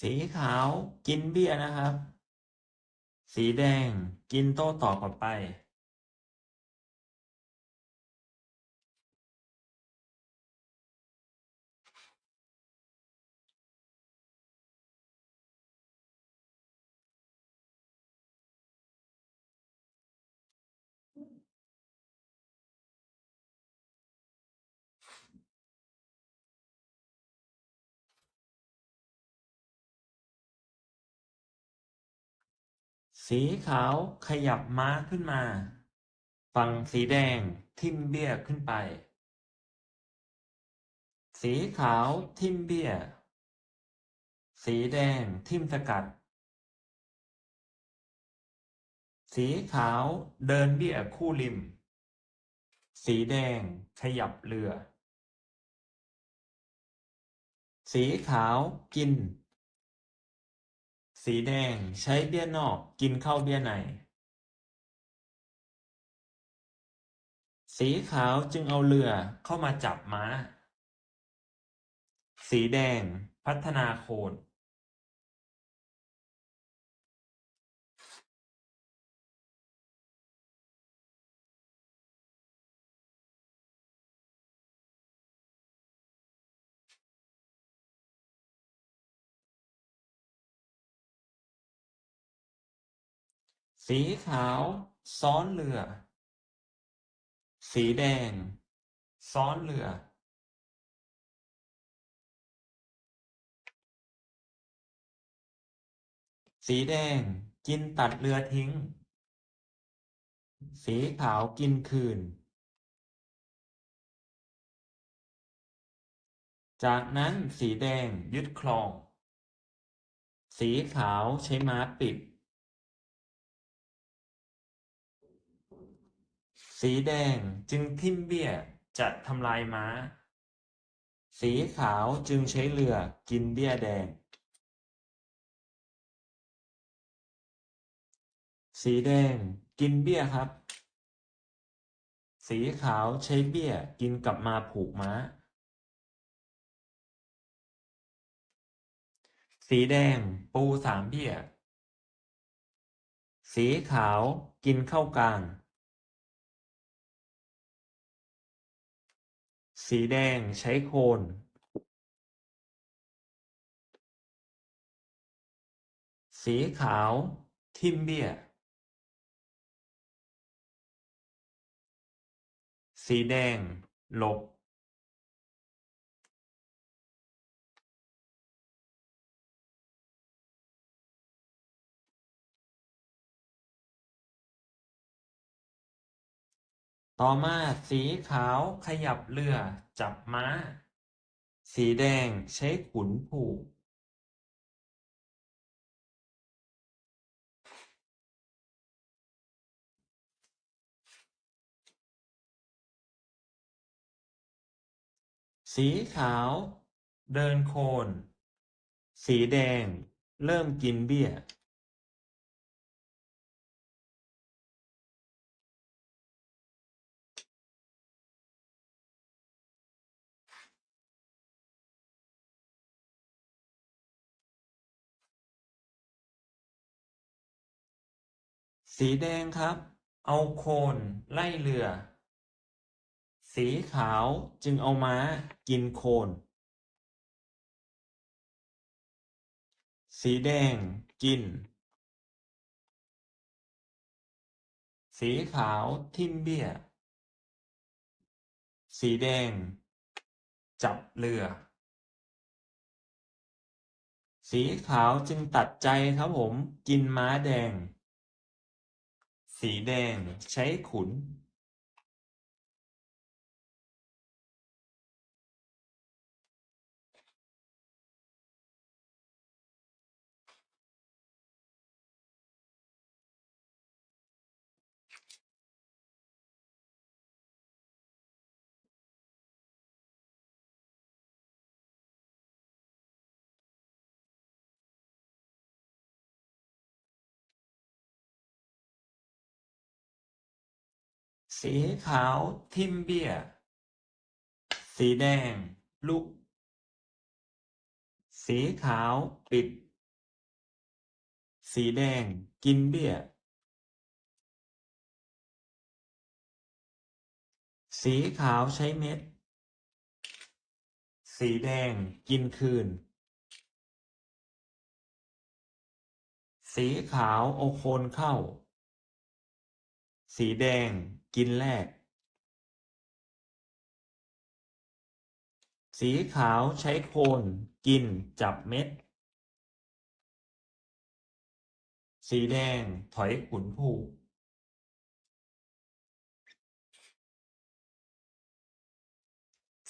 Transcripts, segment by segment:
สีขาวกินเบี้ยนะครับ สีแดงกินโต้ตอบกลับไป สีขาวขยับม้าขึ้นมา ฝั่งสีแดงทิ่มเบี้ยขึ้นไป สีขาวทิ่มเบี้ย สีแดงทิ่มสกัด สีขาวเดินเบี้ยคู่ริม สีแดงขยับเรือ สีขาวกิน สีแดงใช้เบี้ยนอก กินข้าวเบี้ยใน สีขาวจึงเอาเรือเข้ามาจับม้า สีแดงพัฒนาโคน สีขาว ซ้อนเรือ สีแดง ซ้อนเรือ สีแดงกินตัดเรือทิ้ง สีขาวกินคืน จากนั้นสีแดงยึดครอง สีขาวใช้ม้าปิด สีแดงจึงทิ่มเบี้ยจะทำลายม้า สีขาวจึงใช้เรือกินเบี้ยแดง สีแดงกินเบี้ยครับ สีขาวใช้เบี้ยกินกลับมาผูกม้า สีแดงปูสามเบี้ย สีขาวกินเข้ากลาง สีแดงใช้โคนสีขาวทิ่มเบี้ยสีแดงหลบ ต่อมาสีขาวขยับเรือจับม้า สีแดงใช้ขุนผูก สีขาวเดินโคน สีแดงเริ่มกินเบี้ย สีแดงครับ เอาโคนไล่เรือ สีขาวจึงเอาม้ากินโคน สีแดงกิน สีขาวทิ่มเบี้ย สีแดง จับเรือ สีขาวจึงตัดใจครับผม กินม้าแดง สีแดงใช้ขุน สีขาวทิมเบี้ย สีแดง ลุก สีขาวปิด สีแดงกินเบี้ย สีขาวใช้เม็ด สีแดงกินคืน สีขาวเอโคนเข้า สีแดง กินแรก สีขาวใช้โคนกินจับเม็ด สีแดงถอยขุนผูก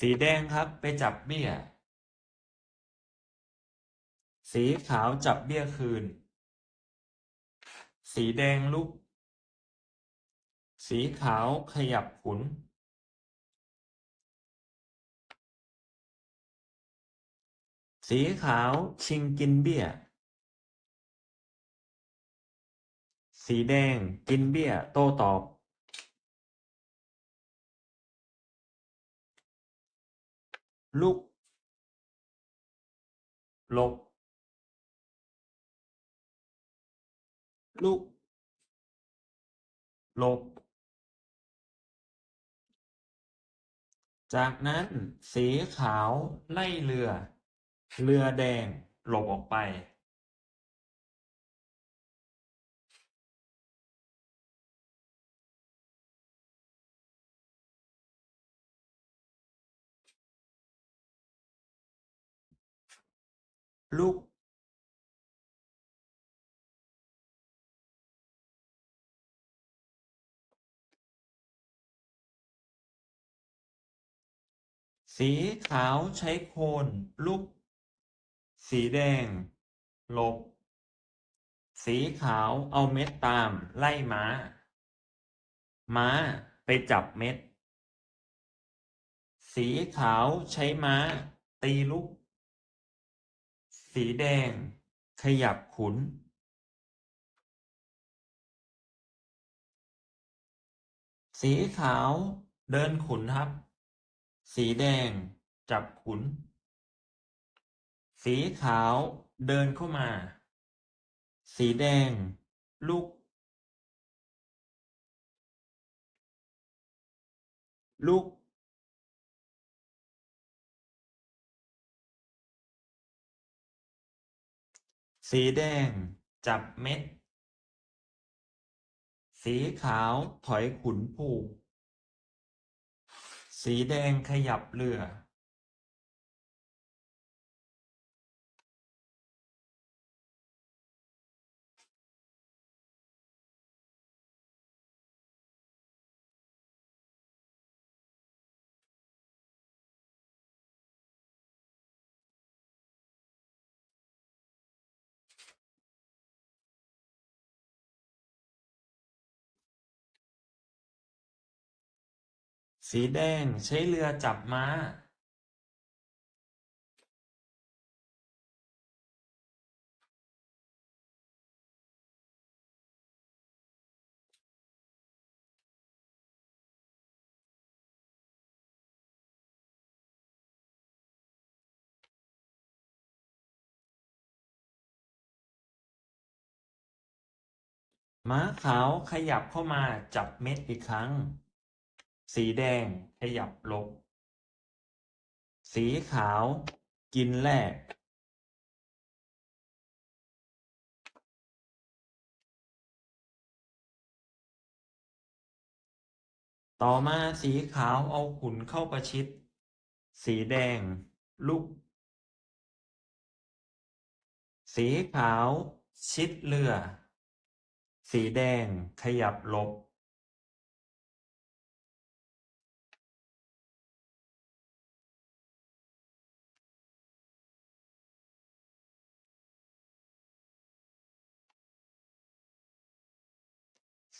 สีแดงครับไปจับเบี้ย สีขาวจับเบี้ยคืน สีแดงลุก สีขาวขยับขุนสีขาวชิงกินเบี้ย สีแดงกินเบี้ย โต้ตอบลุกหลบลุกหลบ จากนั้นสีขาวไล่เรือ เรือแดงหลบออกไปลุก สีขาวใช้โคนลุก สีแดงหลบ สีขาวเอาเม็ดตามไล่ม้า ม้าไปจับเม็ด สีขาวใช้ม้า ตีลุก สีแดง ขยับขุนสีขาวเดินขุนครับ สีแดงจับขุน สีขาวเดินเข้ามา สีแดง ลุก ลุก สีแดงจับเม็ด สีขาวถอยขุนผูก สีแดงขยับเรือ สีแดงใช้เรือจับม้าม้าขาวขยับเข้ามาจับเม็ดอีกครั้ง สีแดงขยับลบ สีขาวกินแรก ต่อมาสีขาวเอาขุนเข้าประชิด สีแดงลุก สีขาวชิดเรือ สีแดงขยับลบ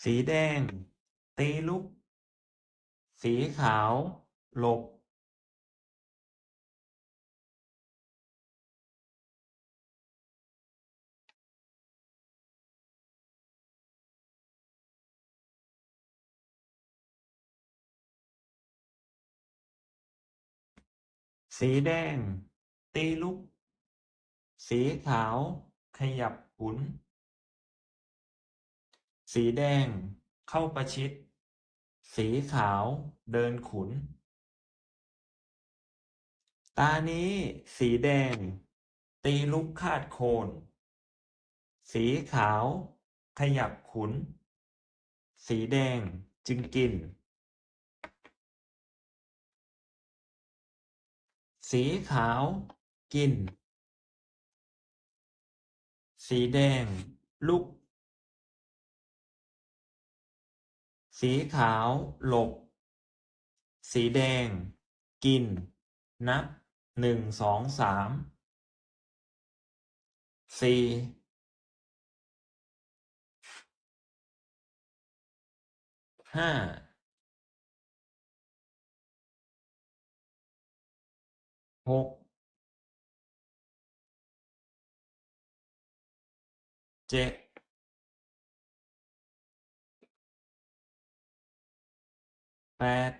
สีแดง ตีลุก สีขาว หลบ สีแดง ตีลุก สีขาว ขยับขุน สีแดง เข้าประชิด สีขาวเดินขุน ตานี้สีแดง ตีลุกคาดโคน สีขาว ขยับขุน สีแดงจึงกิน สีขาวกิน สีแดงลุก สีขาว หลบ สีแดง กิน นับหนึ่งสองสามสี่ห้าหกเจ็ด แปด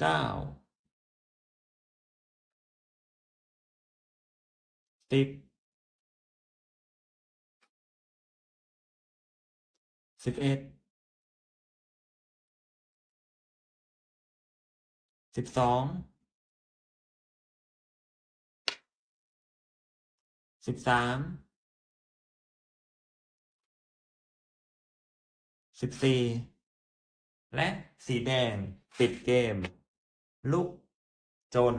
เก้าสิบสิบเอ็ดสิบสองสิบสาม สิบสี่และสีแดงปิดเกม ลุกจน